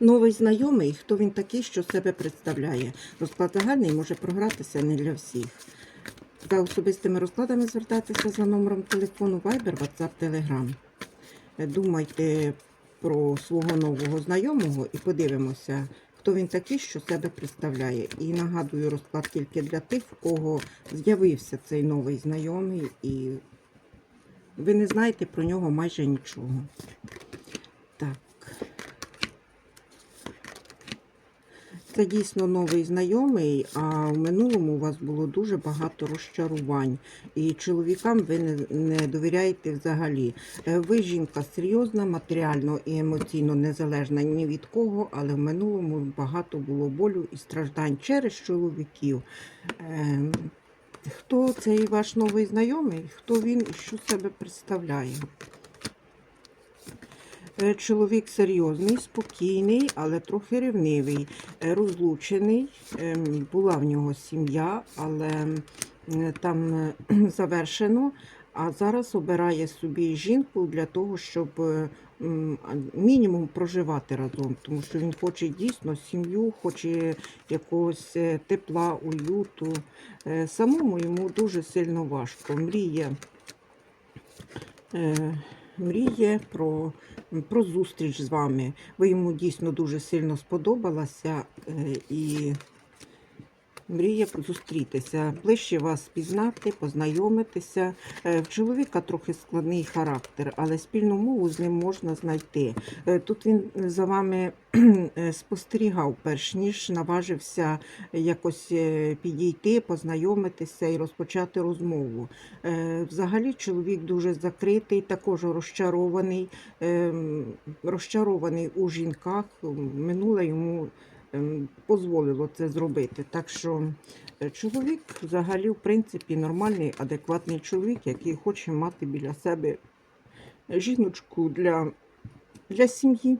Новий знайомий, хто він такий, що себе представляє. Розклад загальний може програтися не для всіх. За особистими розкладами звертайтеся за номером телефону Viber, WhatsApp, Telegram. Е, Думайте про свого нового знайомого і подивимося, хто він такий, що себе представляє. І нагадую, розклад тільки для тих, в кого з'явився цей новий знайомий, і ви не знаєте про нього майже нічого. Так. Це дійсно новий знайомий, а в минулому у вас було дуже багато розчарувань. І чоловікам ви не, не довіряєте взагалі. Е, Ви жінка серйозна, матеріально і емоційно незалежна ні від кого, але в минулому багато було болю і страждань через чоловіків. Е, Хто цей ваш новий знайомий? Хто він і що себе представляє? Е, Чоловік серйозний, спокійний, але трохи ревнивий, Е, розлучений. Ем, Була в нього сім'я, але там е, завершено. А зараз обирає собі жінку для того, щоб е, мінімум проживати разом, тому що він хоче дійсно сім'ю, хоче якогось е, тепла, уюту. Е, Самому йому дуже сильно важко. Мріє, е, мріє про, про зустріч з вами. Ви йому дійсно дуже сильно сподобалася е, і мріє зустрітися, ближче вас пізнати, познайомитися. Е, В чоловіка трохи складний характер, але спільну мову з ним можна знайти. Е, Тут він за вами е, спостерігав, перш ніж наважився якось підійти, познайомитися і розпочати розмову. Взагалі чоловік дуже закритий, також розчарований, ем, розчарований у жінках. Минуле йому дозволило це зробити. Так що е, чоловік взагалі, в принципі, нормальний, адекватний чоловік, який хоче мати біля себе жіночку для, для сім'ї.